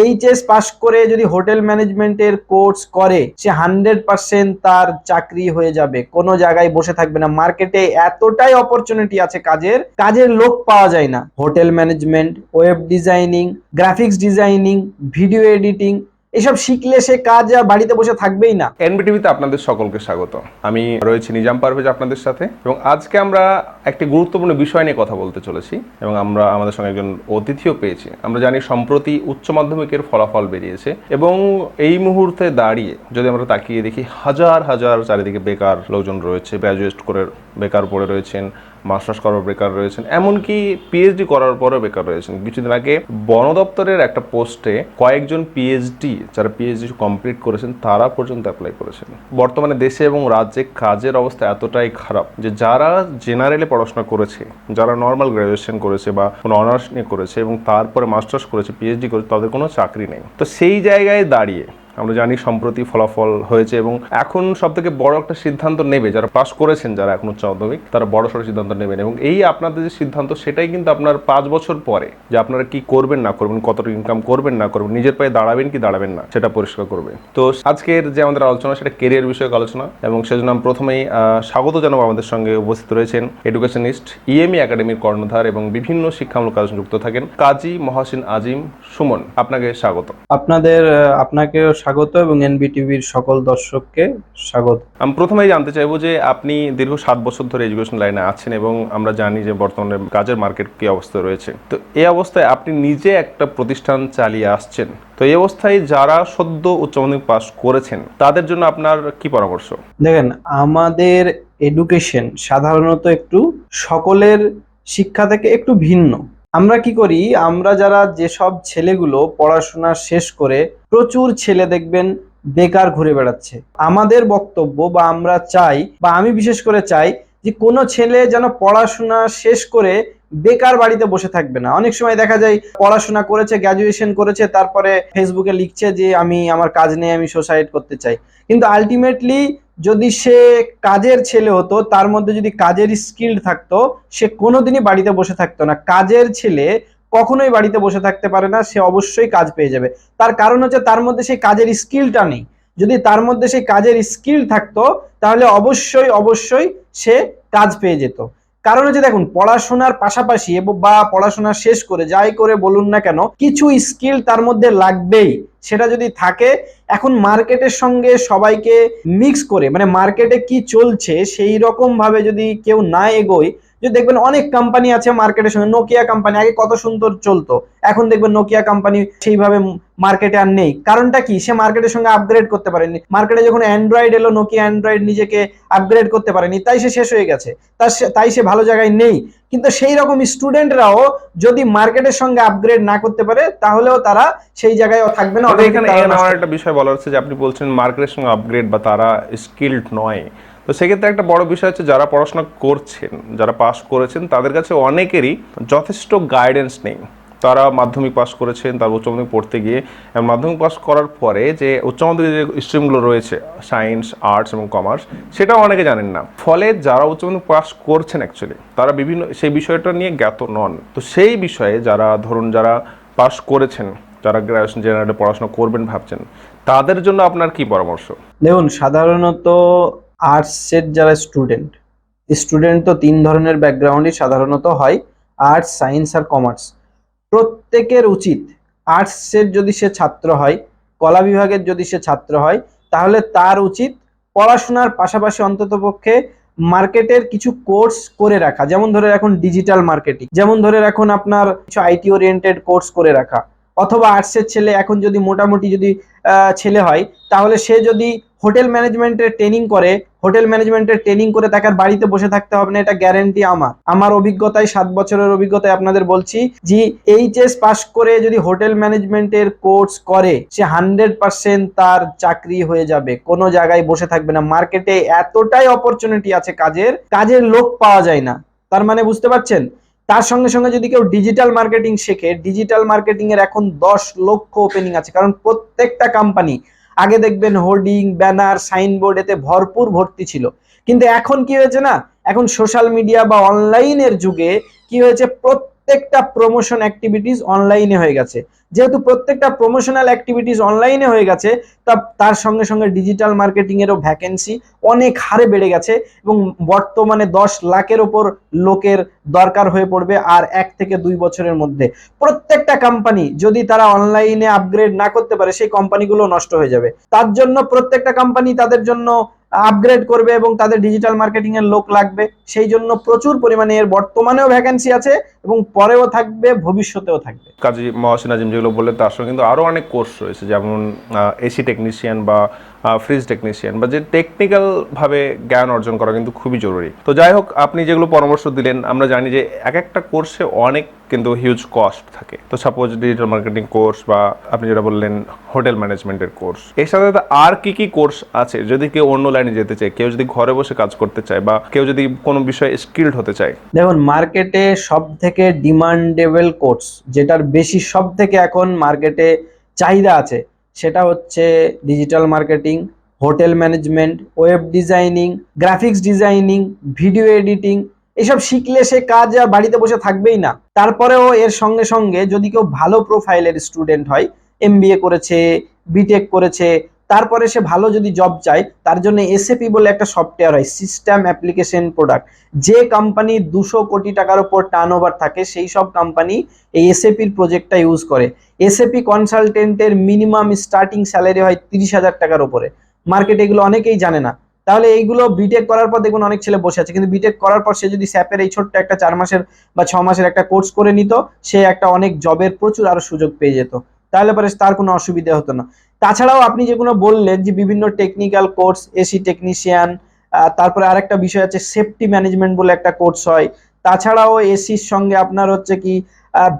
HS pass করে যদি hotel ম্যানেজমেন্টের কোর্স করে, সে হান্ড্রেড পার্সেন্ট তার চাকরি হয়ে যাবে। কোনো জায়গায় বসে থাকবে না। মার্কেটে এতটাই অপরচুনিটি আছে কাজের কাজের লোক পাওয়া যায় না। Hotel management web designing graphics designing video editing এসব শিখলে সে কাজ আর বাড়িতে বসে থাকবেই না। এনবিটিভিতে আপনাদের সকলকে স্বাগত। আমি রয়েছি নিজাম পারভেজ আপনাদের সাথে এবং আজকে আমরা একটি গুরুত্বপূর্ণ বিষয় নিয়ে কথা বলতে চলেছি এবং আমরা আমাদের সঙ্গে একজন অতিথিও পেয়েছি। আমরা জানি সম্প্রতি উচ্চ মাধ্যমিকের ফলাফল বেরিয়েছে এবং এই মুহূর্তে দাঁড়িয়ে যদি আমরা তাকিয়ে দেখি, হাজার হাজার চারিদিকে বেকার লোকজন রয়েছে গ্র্যাজুয়েট করে বেকার পড়ে রয়েছেন মাস্টার্স করার বেকার রয়েছেন, এমনকি পিএইচডি করার পরেও বেকার রয়েছেন। কিছুদিন আগে বন দপ্তরের একটা পোস্টে কয়েকজন পিএইচডি যারা পিএইচডি কমপ্লিট করেছেন, তারা পর্যন্ত অ্যাপ্লাই করেছেন। বর্তমানে দেশে এবং রাজ্যে কাজের অবস্থা এতটাই খারাপ যে যারা জেনারেলে পড়াশোনা করেছে, যারা নর্মাল গ্র্যাজুয়েশন করেছে বা কোনো অনার্স নিয়ে করেছে এবং তারপরে মাস্টার্স করেছে পিএইচডি করেছে, তাদের কোনো চাকরি নেই। তো সেই জায়গায় দাঁড়িয়ে আমরা জানি সম্প্রতি ফলাফল হয়েছে এবং এখন সব থেকে বড় একটা সিদ্ধান্ত নেবে, যারা পাস করেছেন, যারা এখন উচ্চ মাধ্যমিক, তারা বড় সড়ো সিদ্ধান্ত নেবেন এবং এই আপনাদের যে সিদ্ধান্ত, সেটাই কিন্তু আপনার পাঁচ বছর পরে যে আপনারা কি করবেন, না করবেন কতটা ইনকাম করবেন, না করবেন, নিজের পায়ে দাঁড়াবেন কি দাঁড়াবেন না, সেটা পরিষ্কার করবে। তো আজকের যে আমাদের আলোচনা, সেটা কেরিয়ার বিষয়ক আলোচনা এবং সেজন্য আমি প্রথমেই স্বাগত জানাব আমাদের সঙ্গে উপস্থিত রয়েছেন এডুকেশনিস্ট ইএমই একাডেমির কর্ণধার এবং বিভিন্ন শিক্ষামূলক কাজ যুক্ত থাকেন কাজী মহাসিন আজিম সুমন। আপনাকে স্বাগত। আপনাদের আপনাকেও স্বাগত এবং এনবিটিভির সকল দর্শককে স্বাগত। আমি প্রথমেই জানতে চাইব যে আপনি দীর্ঘ সাত বছর ধরে এডুকেশন লাইনে আছেন এবং আমরা জানি যে বর্তমানে কাজের মার্কেট কি অবস্থা রয়েছে। তো এই অবস্থায় আপনি নিজে একটা প্রতিষ্ঠান চালিয়ে আসছেন। তো এই অবস্থায় যারা সদ্য উচ্চ মাধ্যমিক পাস করেছেন তাদের জন্য আপনার কি পরামর্শ? দেখেন আমাদের এডুকেশন সাধারণত একটু সকলের শিক্ষা থেকে একটু ভিন্ন। আমরা কি করি? আমরা যারা যেসব ছেলেগুলো পড়াশোনা শেষ করে প্রচুর ছেলে দেখবেন বেকার ঘুরে বেড়াচ্ছে। আমাদের বক্তব্য বা আমরা চাই বা আমি বিশেষ করে চাই যে কোনো ছেলে যেন পড়াশোনা শেষ করে বেকার বাড়িতে বসে থাকবে না। অনেক সময় দেখা যায় পড়াশোনা করেছে গ্র্যাজুয়েশন করেছে, তারপরে ফেসবুকে লিখছে যে আমি, আমার কাজ নেই, আমি সুসাইড করতে চাই। কিন্তু আলটিমেটলি যদি সে কাজের ছেলে হতো, তার মধ্যে যদি কাজের স্কিল থাকতো, সে কোনোদিনই বাড়িতে বসে থাকতো না। কাজের ছেলে কখনোই বাড়িতে বসে থাকতে পারে না, সে অবশ্যই কাজ পেয়ে যাবে। তার কারণ হচ্ছে তার মধ্যে সেই কাজের স্কিলটা নেই। যদি তার মধ্যে সেই কাজের স্কিল থাকতো, তাহলে অবশ্যই অবশ্যই সে কাজ পেয়ে যেত। কারণ হচ্ছে দেখুন, পড়াশোনার পাশাপাশি বা পড়াশোনা শেষ করে যাই করে বলুন না কেন, কিছু স্কিল তার মধ্যে লাগবেই। সেটা যদি থাকে, এখন মার্কেটের সঙ্গে সবাইকে মিক্স করে মানে মার্কেটে কি চলছে, সেই রকম ভাবে যদি কেউ না এগোয় যে দেখবেন অনেক কোম্পানি আছে মার্কেটের সঙ্গে। নোকিয়া কোম্পানি আগে কত সুন্দর চলতো। এখন দেখবেন নোকিয়া কোম্পানি সেইভাবে মার্কেটে আর নেই। কারণটা কি? সে মার্কেটের সঙ্গে আপগ্রেড করতে পারেনি। মার্কেটে যখন অ্যান্ড্রয়েড এলো নোকিয়া অ্যান্ড্রয়েড নিজেকে আপগ্রেড করতে পারেনি। তাই সে শেষ হয়ে গেছে। তার তাই সে ভালো জায়গায় নেই। কিন্তু সেই রকম স্টুডেন্টরাও যদি মার্কেটের সঙ্গে আপগ্রেড না করতে পারে তাহলেও তারা সেই জায়গায় থাকবে না। এখানে আমার একটা বিষয় বলার হচ্ছে যে আপনি বলছেন মার্কেটের সঙ্গে আপগ্রেড বা তারা স্কিল্ড নয়। তো সেক্ষেত্রে একটা বড় বিষয় হচ্ছে যারা পড়াশোনা করছেন, যারা পাস করেছেন, তাদের কাছে অনেকেরই যথেষ্ট গাইডেন্স নেই। তারা মাধ্যমিক পাস করেছেন তার উচ্চ মাধ্যমিক পড়তে গিয়ে মাধ্যমিক পাস করার পরে যে উচ্চ মাধ্যমিক যে স্ট্রিমগুলো রয়েছে সায়েন্স আর্টস এবং কমার্স সেটাও অনেকে জানেন না। ফলে যারা উচ্চ মাধ্যমিক পাস করছেন অ্যাকচুয়ালি তারা বিভিন্ন, সেই বিষয়টা নিয়ে জ্ঞাত নন। তো সেই বিষয়ে যারা, ধরুন যারা পাস করেছেন, যারা গ্রাজুয়েশন জেনারেলে পড়াশোনা করবেন ভাবছেন, তাদের জন্য আপনার কি পরামর্শ? দেখুন, সাধারণত আর্টসের যারা স্টুডেন্ট স্টুডেন্ট তো তিন ধরনের ব্যাকগ্রাউন্ডই সাধারণত হয় আর্টস সায়েন্স আর কমার্স। প্রত্যেকের উচিত আর্টসের যদি সে ছাত্র হয়, কলা বিভাগের যদি সে ছাত্র হয়, তাহলে তার উচিত পড়াশোনার পাশাপাশি অন্ততপক্ষে মার্কেটের কিছু কোর্স করে রাখা। যেমন ধরে রাখুন ডিজিটাল মার্কেটিং, যেমন ধরে রাখুন আপনার কিছু আইটি ওরিয়েন্টেড কোর্স করে রাখা, অথবা আর্টসের ছেলে এখন যদি মোটামুটি যদি ছেলে হয়, তাহলে সে যদি হোটেল ম্যানেজমেন্টের ট্রেনিং করে, হোটেল ম্যানেজমেন্টের ট্রেনিং করে তাকে বাড়িতে বসে থাকতে হবে না, এটা গ্যারেন্টি আমার। আমার অভিজ্ঞতায় সাত বছরের অভিজ্ঞতায় আপনাদের বলছি যে এইচএস পাশ করে যদি হোটেল ম্যানেজমেন্টের কোর্স করে, সে হান্ড্রেড পার্সেন্ট তার চাকরি হয়ে যাবে, কোনো জায়গায় বসে থাকবে না। মার্কেটে এতটাই অপরচুনিটি আছে কাজের কাজের লোক পাওয়া যায় না। তার মানে বুঝতে পারছেন? তার সঙ্গে সঙ্গে যদি কেউ ডিজিটাল মার্কেটিং শেখে, ডিজিটাল মার্কেটিং এর এখন দশ লক্ষ ওপেনিং আছে, কারণ প্রত্যেকটা কোম্পানি আগে দেখবেন হোর্ডিং, ব্যানার, সাইনবোর্ড এতে ভরপুর ভর্তি ছিল। কিন্তু এখন কি হয়েছে না? এখন সোশ্যাল মিডিয়া বা অনলাইনের যুগে কি হয়েছে? প্রত্যেক প্রত্যেকটা প্রমোশন অ্যাক্টিভিটিস অনলাইনে হয়ে গেছে। যেহেতু প্রত্যেকটা প্রমোশনাল অ্যাক্টিভিটিস অনলাইনে হয়ে গেছে, তা তার সঙ্গে সঙ্গে ডিজিটাল মার্কেটিং এরও ভ্যাকেন্সি অনেক হারে বেড়ে গেছে এবং বর্তমানে দশ লাখের ওপর লোকের দরকার হয়ে পড়বে আর এক থেকে দুই বছরের মধ্যে। প্রত্যেকটা কোম্পানি যদি তারা অনলাইনে আপগ্রেড না করতে পারে, সেই কোম্পানিগুলো নষ্ট হয়ে যাবে। তার জন্য প্রত্যেকটা কোম্পানি তাদের জন্য আপগ্রেড করবে এবং তাদের ডিজিটাল মার্কেটিং এর লোক লাগবে। সেই জন্য প্রচুর পরিমাণে এর বর্তমানেও ভ্যাকেন্সি আছে এবং পরেও থাকবে ভবিষ্যতেও থাকবে। কাজী মহাসিন আজিম যেগুলো বললেন তার সঙ্গে কিন্তু আরও অনেক কোর্স রয়েছে যেমন এসি টেকনিশিয়ান বা ফ্রিজ টেকনিশিয়ান বা যে টেকনিক্যাল ভাবে জ্ঞান অর্জন করা কিন্তু খুবই জরুরি। তো যাই হোক আপনি যেগুলো পরামর্শ দিলেন আমরা জানি যে এক একটা কোর্সে অনেক কিন্তু হিউজ কস্ট থাকে। তো সাপোজ ডিজিটাল মার্কেটিং কোর্স বা আপনি যেটা বললেন হোটেল ম্যানেজমেন্টের কোর্স এর সাথে সাথে আর কি কি কোর্স আছে? যদি কেউ অন্য লাইনে যেতে চায় কেউ যদি ঘরে বসে কাজ করতে চায় বা কেউ যদি কোনো বিষয়ে স্কিল্ড হতে চায়। দেখুন মার্কেটে সব থেকে ডিমান্ডেবল কোর্স যেটার বেশি সব থেকে এখন মার্কেটে চাহিদা আছে, সেটা হচ্ছে digital marketing hotel management web designing graphics designing video editing এসব শিখলে সে কাজ আর বাড়িতে বসে থাকবেই না। তারপরেও এর সঙ্গে সঙ্গে যদি কেউ ভালো প্রোফাইলের স্টুডেন্ট হয় এমবিএ করেছে বিটেক করেছে তারপরে সে ভালো যদি জব চায়, তার জন্য এসএপি বলে একটা সফটওয়্যার হয় সিস্টেম অ্যাপ্লিকেশন প্রোডাক্ট যে কোম্পানি দুশো কোটি টাকার উপর টার্ন থাকে, সেই সব কোম্পানি এই এসএপির প্রজেক্টটা ইউজ করে। এসএপি কনসালটেন্টের মিনিমাম স্টার্টিং স্যালারি হয় তিরিশ হাজার টাকার উপরে। মার্কেটে এগুলো অনেকেই জানে না। তাহলে এইগুলো বিটেক করার পর দেখুন অনেক ছেলে বসে আছে, কিন্তু বিটেক করার পর সে যদি স্যাপের এই ছোট্ট একটা চার মাসের বা ছ মাসের একটা কোর্স করে নিত, সে একটা অনেক জবের প্রচুর আরও সুযোগ পেয়ে যেত। তাহলে পরে তার কোনো অসুবিধা হতো না। তাছাড়াও আপনি যেগুলো বললেন যে বিভিন্ন টেকনিক্যাল কোর্স এসি টেকনিশিয়ান তারপরে আরেকটা বিষয় আছে সেফটি ম্যানেজমেন্ট বলে একটা কোর্স হয়। তাছাড়াও এসির সঙ্গে আপনার হচ্ছে কি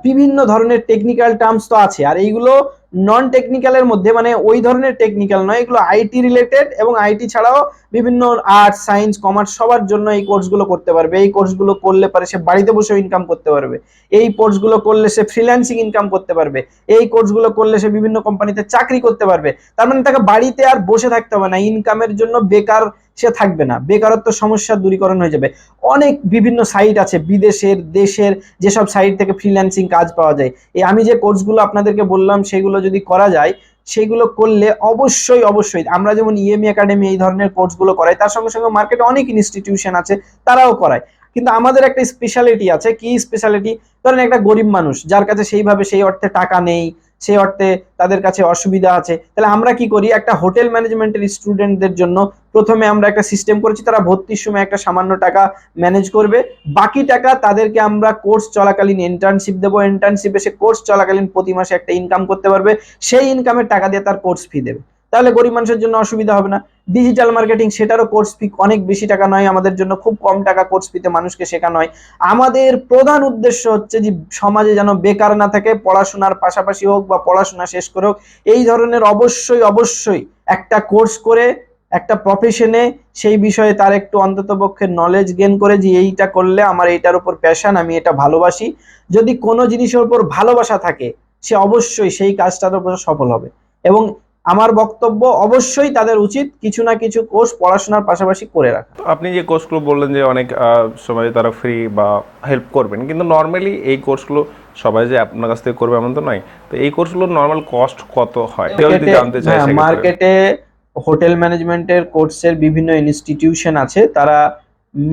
বিভিন্ন ধরনের টেকনিক্যাল টার্মস তো আছে। আর এইগুলো নন টেকনিক্যালের মধ্যে মানে ওই ধরনের টেকনিক্যাল নয়, এগুলো আইটি রিলেটেড এবং আইটি ছাড়াও বিভিন্ন আর্টস সায়েন্স কমার্স সবার জন্য এই কোর্সগুলো করতে পারবে। এই কোর্সগুলো করলে পারে সে বাড়িতে বসেও ইনকাম করতে পারবে। এই কোর্সগুলো করলে সে ফ্রিল্যান্সিং ইনকাম করতে পারবে। এই কোর্সগুলো করলে সে বিভিন্ন কোম্পানিতে চাকরি করতে পারবে। তার মানে তাকে বাড়িতে আর বসে থাকতে হবে না। ইনকামের জন্য বেকার সে থাকবে না। বেকারত্ব সমস্যা দূরীকরণ হয়ে যাবে। অনেক বিভিন্ন সাইট আছে, বিদেশের, দেশের যেসব সাইট থেকে ফ্রিল্যান্সিং কাজ পাওয়া যায়। এই আমি যে কোর্সগুলো আপনাদেরকে বললাম, সেগুলো যদি করা যায়, সেগুলো করলে অবশ্যই অবশ্যই, আমরা যেমন E ইএমই একাডেমি এই ধরনের কোর্সগুলো করাই, তার সঙ্গে সঙ্গে মার্কেটে অনেক ইনস্টিটিউশন আছে, তারাও করায়। কিন্তু আমাদের একটা স্পেশালিটি আছে, কি স্পেশালিটি ধরেন একটা গরিব মানুষ, যার কাছে সেইভাবে সেই অর্থে টাকা নেই সেই অর্থে তাদের কাছে অসুবিধা আছে। তাহলে আমরা কি করি? একটা হোটেল ম্যানেজমেন্টের স্টুডেন্টদের জন্য প্রথমে আমরা একটা সিস্টেম করেছি, তারা ভর্তির সময় একটা সামান্য টাকা ম্যানেজ করবে। বাকি টাকা তাদেরকে আমরা কোর্স চলাকালীন ইন্টার্নশিপ দেবো। ইন্টার্নশিপে সে কোর্স চলাকালীন প্রতি মাসে একটা ইনকাম করতে পারবে। সেই ইনকামের টাকা দিয়ে তার কোর্স ফি দেবে। তাহলে গরিব মানুষের জন্য অসুবিধা হবে না। ডিজিটাল মার্কেটিং সেটারও কোর্স ফি অনেক বেশি টাকা নয়, আমাদের জন্য খুব কম টাকা কোর্স ফিতে মানুষকে শেখানো হয়। আমাদের প্রধান উদ্দেশ্য হচ্ছে যে, সমাজে যেন বেকার না থাকে, পড়াশোনার পাশাপাশি হোক বা পড়াশোনা শেষ করে হোক, এই ধরনের অবশ্যই অবশ্যই একটা কোর্স করে, একটা প্রফেশনে সেই বিষয়ে তার একটু অন্তত পক্ষে নলেজ গেন করে যে, এইটা করলে আমার এইটার উপর প্যাশন আমি এটা ভালোবাসি। যদি কোনো জিনিসের উপর ভালোবাসা থাকে, সে অবশ্যই সেই কাজটার উপর সফল হবে। এবং আমার বক্তব্য অবশ্যই তাদের উচিত কিছু না কিছু কোর্স পড়াশোনার পাশাপাশি করে রাখা। আপনি যে কোর্সগুলো বললেন যে অনেক সময় তারা ফ্রি বা হেল্প করবেন কিন্তু নর্মালি এই কোর্সগুলো সবাই যে আপনার কাছ থেকে করবে এমন তো নয়। তো এই কোর্সগুলোর নর্মাল কস্ট কত হয়? জানতে হ্যাঁ, মার্কেটে হোটেল ম্যানেজমেন্টের কোর্সের বিভিন্ন ইনস্টিটিউশন আছে। তারা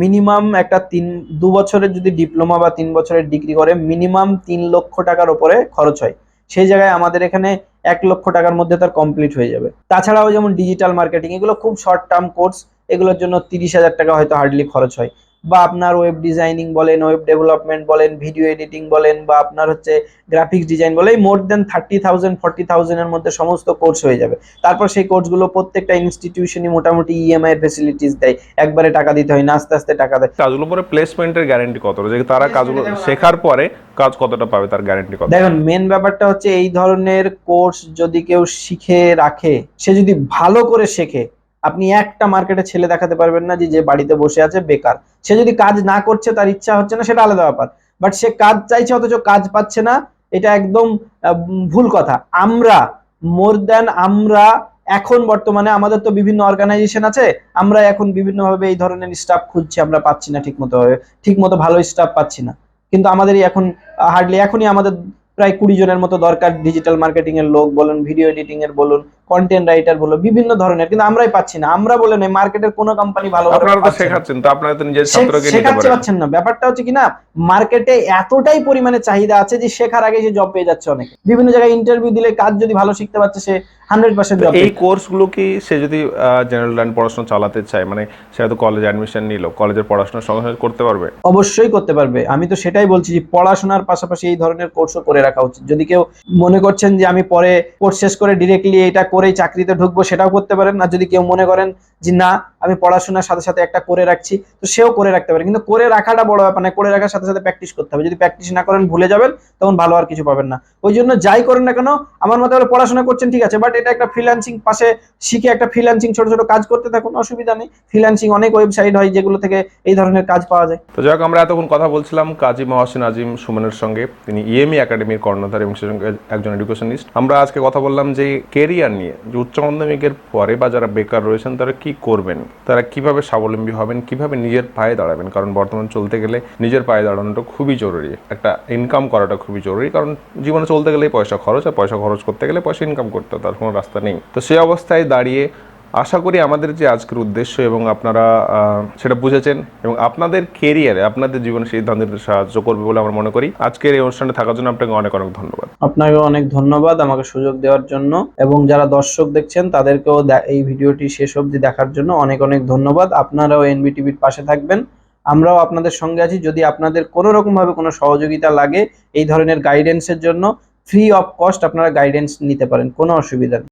মিনিমাম একটা তিন দু বছরের যদি ডিপ্লোমা বা তিন বছরের ডিগ্রি করে মিনিমাম তিন লক্ষ টাকার উপরে খরচ হয়। সেই জায়গায় আমাদের এখানে এক লক্ষ টাকার মধ্যে তার কমপ্লিট হয়ে যাবে। তাছাড়াও যেমন ডিজিটাল মার্কেটিং এগুলো খুব শর্ট টার্ম কোর্স এগুলোর জন্য তিরিশ হাজার টাকা হয়তো হার্ডলি খরচ হয়। বা আপনার ওয়েব ডিজাইনিং বলেন ওয়েব ডেভেলপমেন্ট বলেন ভিডিও এডিটিং বলেন বা আপনার হচ্ছে গ্রাফিক্স ডিজাইন বলে more than thirty thousand forty থাউজেন্ডের মধ্যে সমস্ত কোর্স হয়ে যাবে। তারপর সেই কোর্সগুলো প্রত্যেকটা ইনস্টিটিউশনই মোটামুটি E ইএমআই এর ফেসিলিটিস দেয়। একবারে টাকা দিতে হয় না আস্তে আস্তে টাকা দেয়। কাজগুলো পরে প্লেসমেন্টের গ্যারান্টি কত? যে তারা কাজগুলো শেখার পরে কাজ কতটা পাবে তার গ্যারান্টি কত? দেখুন মেন ব্যাপারটা হচ্ছে এই ধরনের কোর্স যদি কেউ শিখে রাখে সে যদি ভালো করে শেখে আপনি একটা মার্কেটে ছেলে দেখাতে পারবেন না যে বাড়িতে বসে আছে, বেকার। সে যদি কাজ না করছে, তার ইচ্ছা হচ্ছে না, সেটা আলাদা ব্যাপার। বাট সে কাজ চাইছে, অথচ কাজ পাচ্ছে না, এটা একদম ভুল কথা। আমরা মোর দ্যান আমরা, এখন বর্তমানে আমাদের তো বিভিন্ন অর্গানাইজেশন আছে, আমরা এখন বিভিন্নভাবে এই ধরনের স্টাফ খুঁজছি, আমরা পাচ্ছি না ঠিক মতো ভাবে ঠিক মতো ভালো স্টাফ পাচ্ছি না। কিন্তু আমাদেরই এখন হার্ডলি এখনই আমাদের প্রায় কুড়ি জনের মতো দরকার ডিজিটাল মার্কেটিং এর লোক বলুন ভিডিও এডিটিং এর বলুন কন্টেন্ট রাইটার বলুন বিভিন্ন ধরনের কিন্তু আমরাই পাচ্ছি না। আমরা বলে নয় মার্কেটের কোনো কোম্পানি ভালো আপনারা তো শেখাচ্ছেন তো আপনারা তো নিজের ছাত্রকে পারেন। পাচ্ছেন না। ব্যাপারটা হচ্ছে কি না মার্কেটে এতটাই পরিমাণে চাহিদা আছে যে শেখার আগে সে জব পেয়ে যাচ্ছে অনেকে। বিভিন্ন জায়গায় ইন্টারভিউ দিলে কাজ যদি ভালো শিখতে পারছে সে হান্ড্রেড পার্সেন্ট তো জব এই কোর্সগুলো কি সে যদি জেনারেল লাইন পড়াশোনা চালাতে চায় মানে সে হয়তো কলেজে অ্যাডমিশন নিল কলেজের পড়াশোনার সঙ্গে সঙ্গে করতে পারবে? অবশ্যই করতে পারবে। আমি তো সেটাই বলছি যে পড়াশোনার পাশাপাশি এই ধরনের কোর্সও করে রাখা উচিত। যদি কেউ মনে করছেন যে আমি পরে কোর্স শেষ করে ডিরেক্টলি এটা করেই চাকরিতে ঢুকবো সেটাও করতে পারেন। আর যদি কেউ মনে করেন যে না, আমি পড়াশোনার সাথে সাথে একটা করে রাখছি। তো সেও করে রাখতে পারে। কিন্তু করে রাখাটা বড় ব্যাপার না করে রাখার সাথে সাথে প্র্যাকটিস করতে হবে। যদি প্র্যাকটিস না করেন, ভুলে যাবেন, তখন ভালো আর কিছু পাবেন না। ওই জন্য যাই করেন না কেন, আমার মতে হলো পড়াশোনা করছেন, ঠিক আছে বাট এটা একটা ফ্রিল্যান্সিং পাশে শিখে একটা ফ্রিল্যান্সিং ছোট ছোট কাজ করতে থাকুন, অসুবিধা নেই। ফ্রিল্যান্সিং অনেক ওয়েবসাইট হয় যেগুলো থেকে এই ধরনের কাজ পাওয়া যায়। তো যাই হোক, আমরা এতক্ষণ কথা বলছিলাম কাজী মহাসিন আজিম সুমনের সঙ্গে। তিনি ইএমই একাডেমির কর্ণধার এবং একজন এডুকেশনিস্ট আমরা আজকে কথা বললাম যে কেরিয়ার নিয়ে, যে উচ্চ মাধ্যমিকের পরে বা যারা বেকার রয়েছেন, তারা কি করবেন? তারা কীভাবে স্বাবলম্বী হবেন? কীভাবে নিজের পায়ে দাঁড়াবেন? কারণ বর্তমান চলতে গেলে নিজের পায়ে দাঁড়ানোটা খুবই জরুরি। একটা ইনকাম করাটা খুবই জরুরি। কারণ জীবনে চলতে গেলেই পয়সা খরচ, আর পয়সা খরচ করতে গেলে পয়সা ইনকাম করতে তার কোনো রাস্তা নেই। তো সেই অবস্থায় দাঁড়িয়ে আশা করি আমাদের যে আজকের উদ্দেশ্য এবং আপনারা সেটা বুঝেছেন এবং আপনাদের কেরিয়ারে আপনাদের জীবনে সিদ্ধান্ত নিতে সাহায্য করবে বলে আমরা মনে করি। আজকের এই অনুষ্ঠানে থাকার জন্য আপনাকে অনেক অনেক ধন্যবাদ। আপনাকে অনেক ধন্যবাদ আমাকে সুযোগ দেওয়ার জন্য এবং যারা দর্শক দেখছেন, তাদেরকেও এই ভিডিওটি শেষ অবধি দেখার জন্য অনেক অনেক ধন্যবাদ। আপনারাও এনবি টিভির পাশে থাকবেন। আমরাও আপনাদের সঙ্গে আছি। যদি আপনাদের কোনো রকম ভাবে কোনো সহযোগিতা লাগে এই ধরনের গাইডেন্সের জন্য ফ্রি অফ কস্ট আপনারা গাইডেন্স নিতে পারেন। কোনো অসুবিধা নেই।